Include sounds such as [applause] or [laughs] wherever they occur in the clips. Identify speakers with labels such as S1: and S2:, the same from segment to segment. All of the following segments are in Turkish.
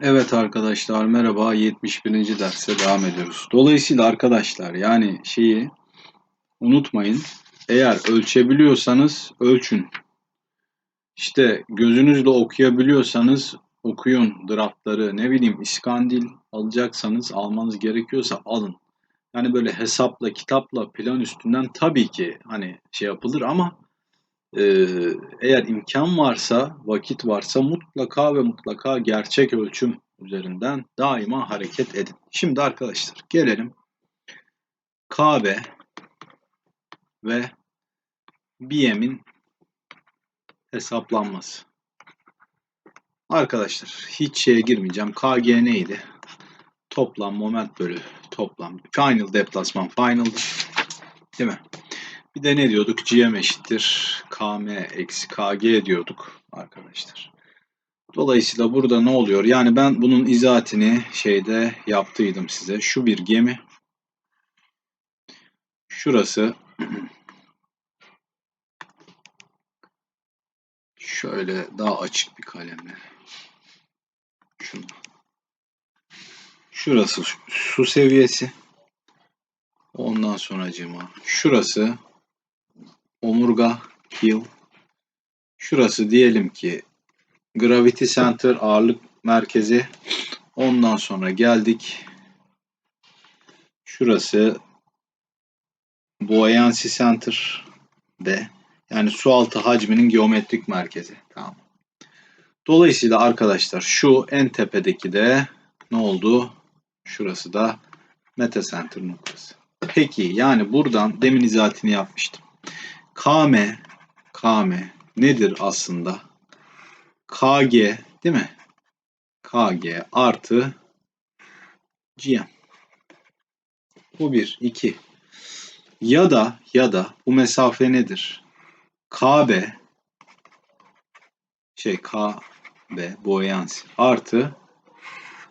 S1: Evet arkadaşlar merhaba 71. derse devam ediyoruz. Dolayısıyla arkadaşlar yani şeyi unutmayın. Eğer ölçebiliyorsanız ölçün. İşte gözünüzle okuyabiliyorsanız okuyun draftları ne bileyim iskandil alacaksanız almanız gerekiyorsa alın. Yani böyle hesapla kitapla plan üstünden tabii ki hani şey yapılır ama ee, eğer imkan varsa, vakit varsa mutlaka ve mutlaka gerçek ölçüm üzerinden daima hareket edin. Şimdi arkadaşlar gelelim KB ve BM'in hesaplanması. Arkadaşlar hiç şeye girmeyeceğim. KG neydi? Toplam moment bölü toplam. Final deplasman final'dı. Değil mi? Bir de ne diyorduk? GM eşittir KM eksi KG diyorduk arkadaşlar. Dolayısıyla burada ne oluyor? Yani ben bunun izahatini şeyde yaptıydım size. Şu bir gemi. Şurası şöyle daha açık bir kalemle. Şunu. Şurası su seviyesi. Ondan sonra cima. Şurası omurga heel. Şurası diyelim ki gravity center ağırlık merkezi. Ondan sonra geldik. Şurası buoyancy center de yani su altı hacminin geometrik merkezi. Tamam. Dolayısıyla arkadaşlar şu en tepedeki de ne oldu? Şurası da meta center noktası. Peki yani buradan demin izahatini yapmıştım. KM KM nedir aslında? KG değil mi? KG artı GM. Bu bir. iki. Ya da ya da bu mesafe nedir? KB şey KB boyansi artı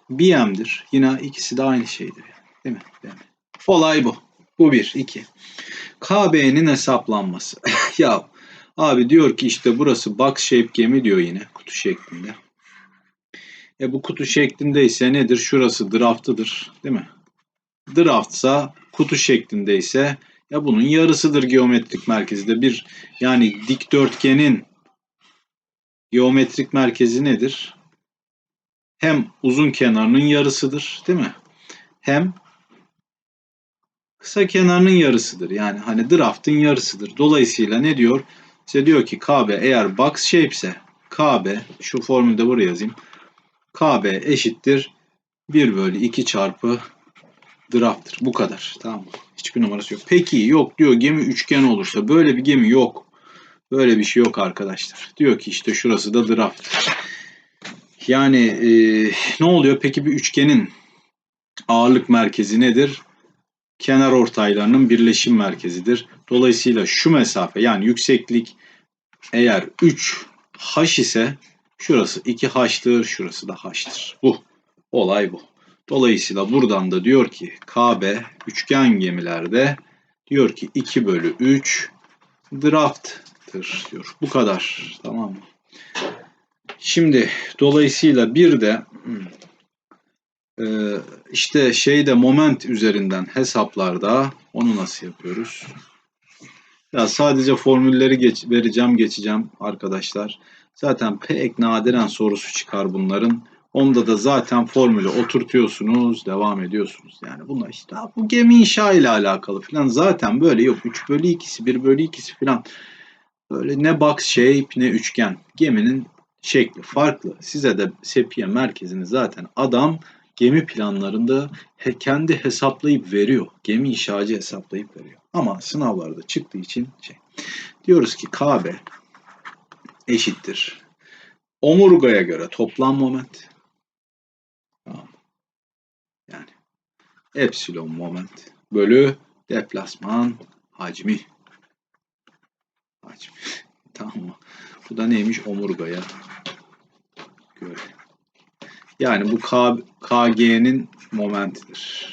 S1: BM'dir. Yine ikisi de aynı şeydir. Değil mi? Değil mi? Olay bu. Bu bir. iki. KB'nin hesaplanması. [laughs] ya abi diyor ki işte burası box shape gemi diyor yine kutu şeklinde. E bu kutu şeklindeyse nedir? Şurası draft'ıdır. Değil mi? Draftsa kutu şeklindeyse ya bunun yarısıdır geometrik merkezde bir yani dikdörtgenin geometrik merkezi nedir? Hem uzun kenarının yarısıdır, değil mi? Hem kısa kenarının yarısıdır. Yani hani draft'ın yarısıdır. Dolayısıyla ne diyor? Size diyor ki KB eğer box shape ise KB şu formülde buraya yazayım. KB eşittir 1 bölü 2 çarpı draft'tır. Bu kadar. Tamam Hiçbir numarası yok. Peki yok diyor gemi üçgen olursa böyle bir gemi yok. Böyle bir şey yok arkadaşlar. Diyor ki işte şurası da draft. Yani e, ne oluyor? Peki bir üçgenin ağırlık merkezi nedir? Kenar ortaylarının birleşim merkezidir. Dolayısıyla şu mesafe yani yükseklik eğer 3 h ise şurası 2 h'tır, şurası da h'tır. Bu. Olay bu. Dolayısıyla buradan da diyor ki KB üçgen gemilerde diyor ki 2 bölü 3 drafttır diyor. Bu kadar. Tamam mı? Şimdi dolayısıyla bir de işte şeyde moment üzerinden hesaplarda onu nasıl yapıyoruz? Ya sadece formülleri geç, vereceğim geçeceğim arkadaşlar. Zaten pek nadiren sorusu çıkar bunların. Onda da zaten formülü oturtuyorsunuz, devam ediyorsunuz. Yani bunlar işte bu gemi inşa ile alakalı falan zaten böyle yok. 3 bölü 2'si, 1 bölü 2'si falan. Böyle ne box shape ne üçgen. Geminin şekli farklı. Size de sepiye merkezini zaten adam gemi planlarında he, kendi hesaplayıp veriyor. Gemi inşacı hesaplayıp veriyor. Ama sınavlarda çıktığı için şey. Diyoruz ki KB eşittir. Omurgaya göre toplam moment. Yani epsilon moment bölü deplasman hacmi. Hacmi. [laughs] tamam mı? Bu da neymiş? Omurgaya göre. Yani bu K, KG'nin momentidir.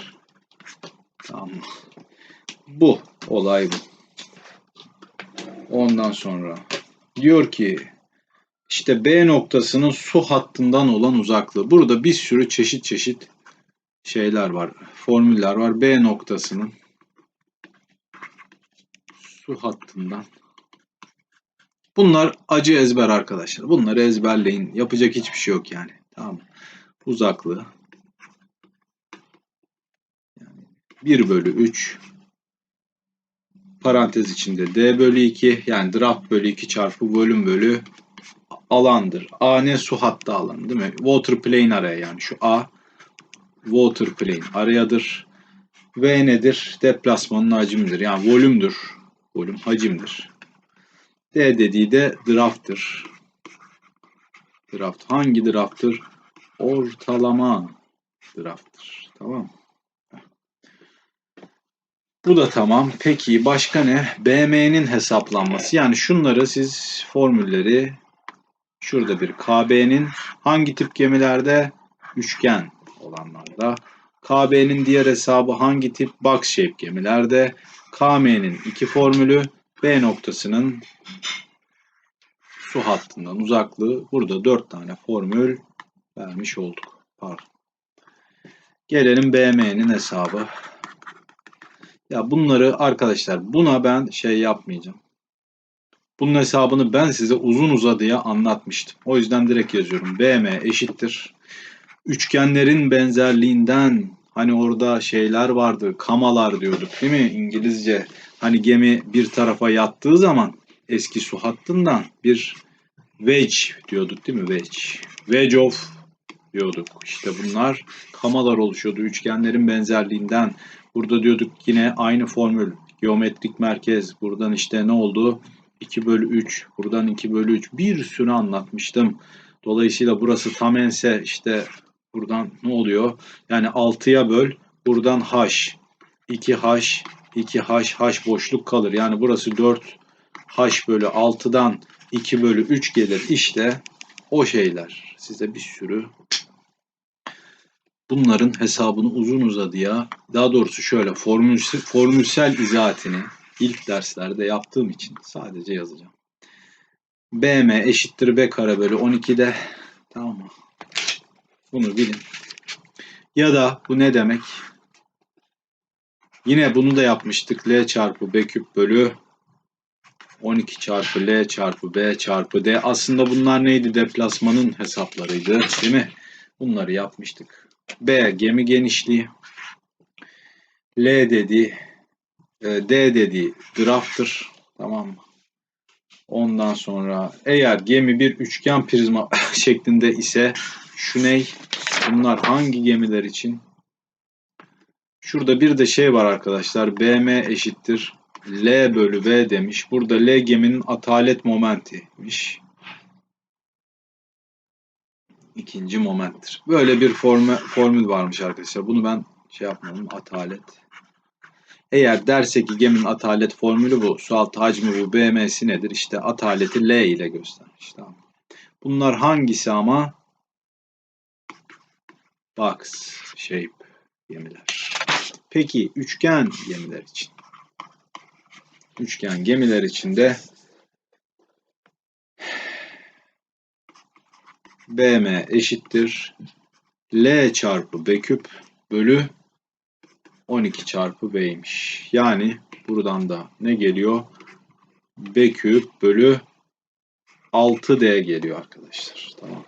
S1: Tamam Bu olay bu. Ondan sonra diyor ki işte B noktasının su hattından olan uzaklığı. Burada bir sürü çeşit çeşit şeyler var. Formüller var. B noktasının su hattından. Bunlar acı ezber arkadaşlar. Bunları ezberleyin. Yapacak hiçbir şey yok yani. Tamam mı? Uzaklığı. Yani 1 bölü 3 parantez içinde d bölü 2 yani draft bölü 2 çarpı bölüm bölü alandır. A ne su hattı alanı değil mi? Water plane araya yani şu A water plane arayadır. V nedir? Deplasmanın hacmidir. Yani volümdür. Volüm hacimdir. D dediği de draft'tır. Draft. Hangi drafttır? Ortalama draft'tır. Tamam Bu da tamam. Peki başka ne? BM'nin hesaplanması. Yani şunları siz formülleri şurada bir KB'nin hangi tip gemilerde? Üçgen olanlarda. KB'nin diğer hesabı hangi tip? Box shape gemilerde. KM'nin iki formülü B noktasının su hattından uzaklığı. Burada dört tane formül vermiş olduk. Pardon. Gelelim BM'nin hesabı. Ya bunları arkadaşlar buna ben şey yapmayacağım. Bunun hesabını ben size uzun uzadıya anlatmıştım. O yüzden direkt yazıyorum. BM eşittir. Üçgenlerin benzerliğinden hani orada şeyler vardı. Kamalar diyorduk değil mi İngilizce? Hani gemi bir tarafa yattığı zaman eski su hattından bir wedge diyorduk değil mi? Wedge. Wedge of diyorduk. İşte bunlar kamalar oluşuyordu üçgenlerin benzerliğinden. Burada diyorduk yine aynı formül. Geometrik merkez. Buradan işte ne oldu? 2 bölü 3. Buradan 2 bölü 3. Bir sürü anlatmıştım. Dolayısıyla burası tam ense işte buradan ne oluyor? Yani 6'ya böl. Buradan h. 2h 2h h boşluk kalır. Yani burası 4 h bölü 6'dan 2 bölü 3 gelir. İşte o şeyler. Size bir sürü bunların hesabını uzun uzadıya daha doğrusu şöyle formülsel, formülsel izahatini ilk derslerde yaptığım için sadece yazacağım. BM eşittir B kare bölü 12'de tamam mı? Bunu bilin. Ya da bu ne demek? Yine bunu da yapmıştık. L çarpı B küp bölü 12 çarpı L çarpı B çarpı D. Aslında bunlar neydi? Deplasmanın hesaplarıydı. Değil mi? Bunları yapmıştık. B gemi genişliği. L dedi e, D dedi drafttır. Tamam mı? Ondan sonra eğer gemi bir üçgen prizma [laughs] şeklinde ise şu ne? Bunlar hangi gemiler için? Şurada bir de şey var arkadaşlar. BM eşittir. L bölü V demiş. Burada L geminin atalet momentiymiş. İkinci momenttir. Böyle bir formü, formül varmış arkadaşlar. Bunu ben şey yapmadım. Atalet. Eğer derse ki geminin atalet formülü bu. Sualtı hacmi bu. BM'si nedir? İşte ataleti L ile göstermiş. Tamam. Bunlar hangisi ama? Box shape gemiler. Peki üçgen gemiler için. Üçgen gemiler için de BM eşittir L çarpı B küp bölü 12 çarpı B'ymiş. Yani buradan da ne geliyor? B küp bölü 6D geliyor arkadaşlar. Tamam.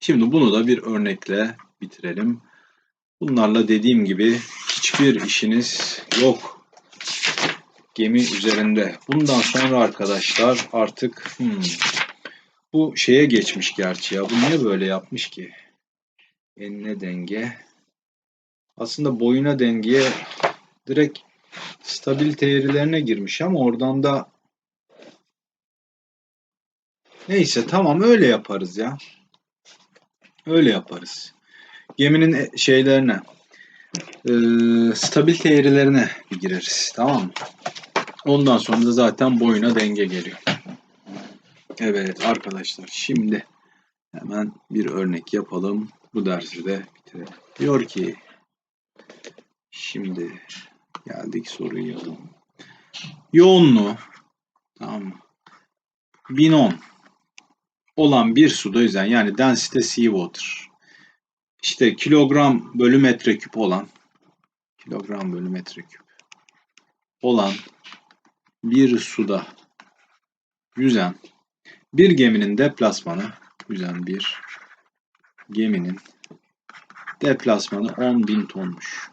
S1: Şimdi bunu da bir örnekle bitirelim. Bunlarla dediğim gibi hiçbir işiniz yok. Gemi üzerinde. Bundan sonra arkadaşlar artık hmm, bu şeye geçmiş gerçi ya. Bu niye böyle yapmış ki? Enine denge. Aslında boyuna dengeye direkt stabilite eğrilerine girmiş ama oradan da neyse tamam öyle yaparız ya. Öyle yaparız. Geminin e, şeylerine e, stabilite eğrilerine bir gireriz. Tamam mı? Ondan sonra da zaten boyuna denge geliyor. Evet arkadaşlar şimdi hemen bir örnek yapalım. Bu dersi de bitirelim. Diyor ki şimdi geldik soruyu yazalım. Yoğunluğu tamam mı? 1010 olan bir suda yüzen yani density seawater. İşte kilogram bölü metreküp olan kilogram bölü metreküp olan bir suda yüzen bir geminin deplasmanı yüzen bir geminin deplasmanı 10.000 tonmuş.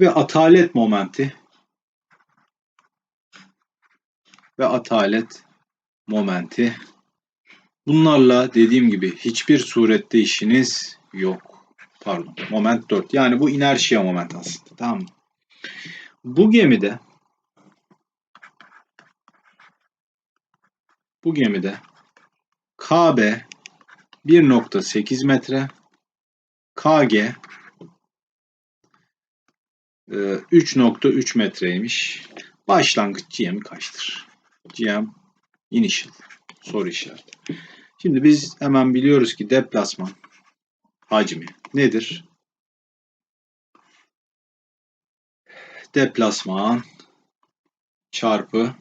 S1: Ve atalet momenti ve atalet momenti bunlarla dediğim gibi hiçbir surette işiniz yok. Pardon. Moment 4. Yani bu inerşia moment aslında. Tamam mı? Bu gemide bu gemide KB 1.8 metre KG 3.3 metreymiş. Başlangıç GM kaçtır? GM initial soru işareti. Şimdi biz hemen biliyoruz ki deplasman hacmi nedir? Deplasman çarpı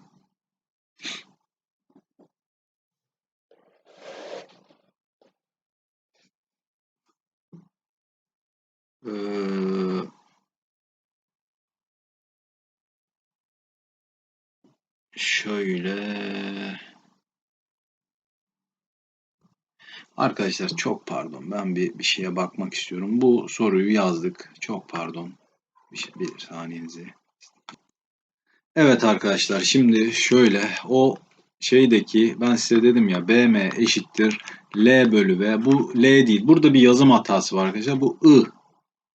S1: Ee, şöyle Arkadaşlar çok pardon. Ben bir, bir şeye bakmak istiyorum. Bu soruyu yazdık. Çok pardon. Bir, şey- bir saniyenizi. Evet arkadaşlar şimdi şöyle o şeydeki ben size dedim ya BM eşittir L bölü V. Bu L değil. Burada bir yazım hatası var arkadaşlar. Bu I.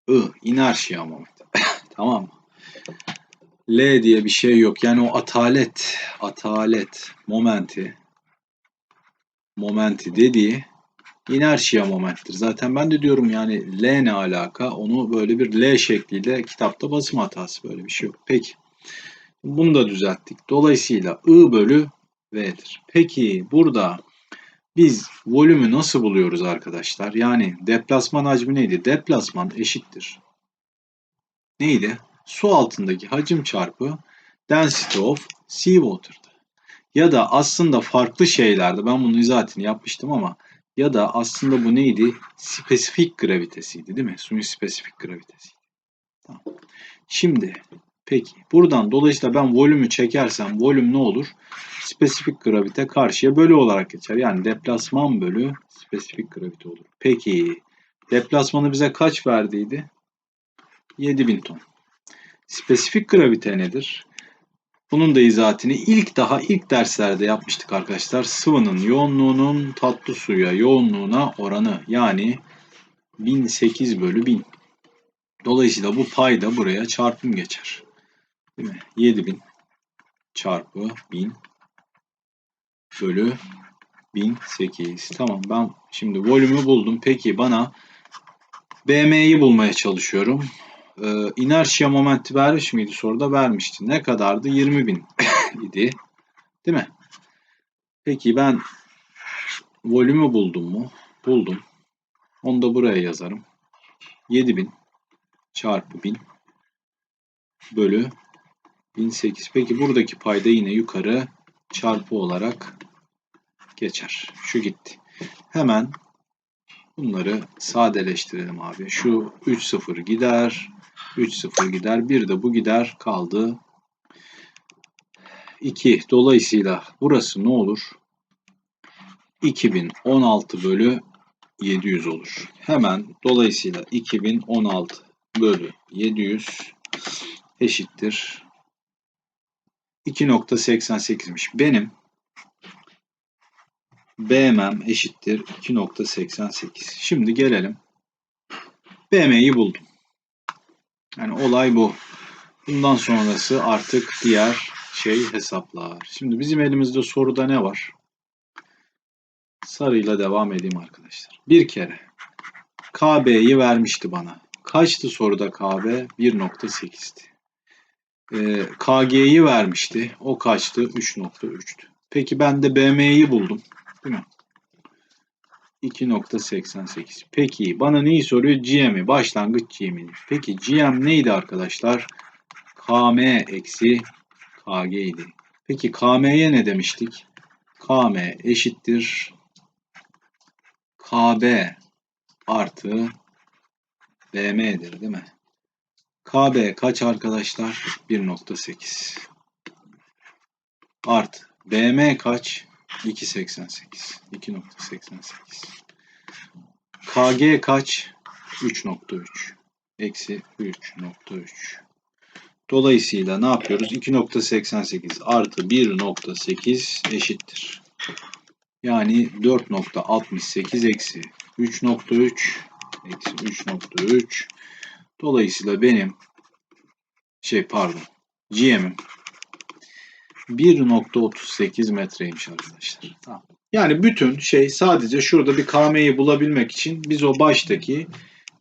S1: I. Inertia moment. [laughs] tamam mı? L diye bir şey yok. Yani o atalet, atalet momenti momenti dediği inerşia momenttir. Zaten ben de diyorum yani L ne alaka? Onu böyle bir L şekliyle kitapta basım hatası böyle bir şey yok. Peki. Bunu da düzelttik. Dolayısıyla I bölü V'dir. Peki burada biz volümü nasıl buluyoruz arkadaşlar? Yani deplasman hacmi neydi? Deplasman eşittir. Neydi? Su altındaki hacim çarpı density of seawater'dı. Ya da aslında farklı şeylerdi. Ben bunun izahatini yapmıştım ama ya da aslında bu neydi? Spesifik gravitesiydi değil mi? Suyun spesifik gravitesiydi. Tamam. Şimdi peki buradan dolayısıyla ben volümü çekersem volüm ne olur? Spesifik gravite karşıya bölü olarak geçer. Yani deplasman bölü spesifik gravite olur. Peki deplasmanı bize kaç verdiydi? 7000 ton. Spesifik gravite nedir? Bunun da izahatini ilk daha ilk derslerde yapmıştık arkadaşlar. Sıvının yoğunluğunun tatlı suya yoğunluğuna oranı yani 1008 bölü 1000. Dolayısıyla bu payda buraya çarpım geçer. Değil mi? 7000 çarpı 1000 bölü 1008. Tamam ben şimdi volümü buldum. Peki bana BM'yi bulmaya çalışıyorum. Ee, inerşia momenti vermiş miydi soruda? Vermişti. Ne kadardı? 20 bin [laughs] idi. Değil mi? Peki ben volümü buldum mu? Buldum. Onu da buraya yazarım. 7000 çarpı 1000 bölü 1008. Peki buradaki payda yine yukarı çarpı olarak geçer. Şu gitti. Hemen bunları sadeleştirelim abi. Şu 3 0 gider. 3 0 gider. Bir de bu gider. Kaldı 2. Dolayısıyla burası ne olur? 2016 bölü 700 olur. Hemen dolayısıyla 2016 bölü 700 eşittir 2.88'miş. Benim BM'm eşittir 2.88. Şimdi gelelim. BM'yi buldum. Yani olay bu. Bundan sonrası artık diğer şey hesaplar. Şimdi bizim elimizde soruda ne var? Sarıyla devam edeyim arkadaşlar. Bir kere KB'yi vermişti bana. Kaçtı soruda KB? 1.8'ti. Ee, KG'yi vermişti. O kaçtı? 3.3'tü. Peki ben de BM'yi buldum. Değil mi? 2.88. Peki bana neyi soruyor? GM'i. Başlangıç GM'ini. Peki GM neydi arkadaşlar? KM eksi KG idi. Peki KM'ye ne demiştik? KM eşittir KB artı BM'dir değil mi? KB kaç arkadaşlar? 1.8 Art BM kaç? 2.88 2.88 KG kaç? 3.3 Eksi 3.3 Dolayısıyla ne yapıyoruz? 2.88 artı 1.8 eşittir. Yani 4.68 eksi 3.3 eksi 3.3 Dolayısıyla benim şey pardon GM'im 1.38 metreymiş arkadaşlar. Tamam. Yani bütün şey sadece şurada bir KM'yi bulabilmek için biz o baştaki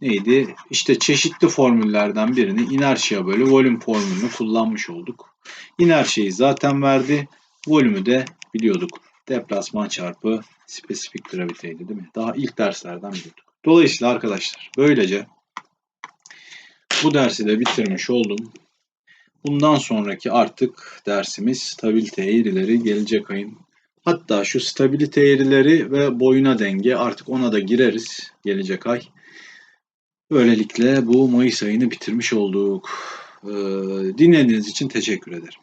S1: neydi? İşte çeşitli formüllerden birini inerşia bölü volüm formülünü kullanmış olduk. İnerşiayı zaten verdi. Volümü de biliyorduk. Deplasman çarpı spesifik graviteydi değil mi? Daha ilk derslerden biliyorduk. Dolayısıyla arkadaşlar böylece bu dersi de bitirmiş oldum. Bundan sonraki artık dersimiz stabilite eğrileri gelecek ayın. Hatta şu stabilite eğrileri ve boyuna denge artık ona da gireriz gelecek ay. Böylelikle bu Mayıs ayını bitirmiş olduk. Ee, dinlediğiniz için teşekkür ederim.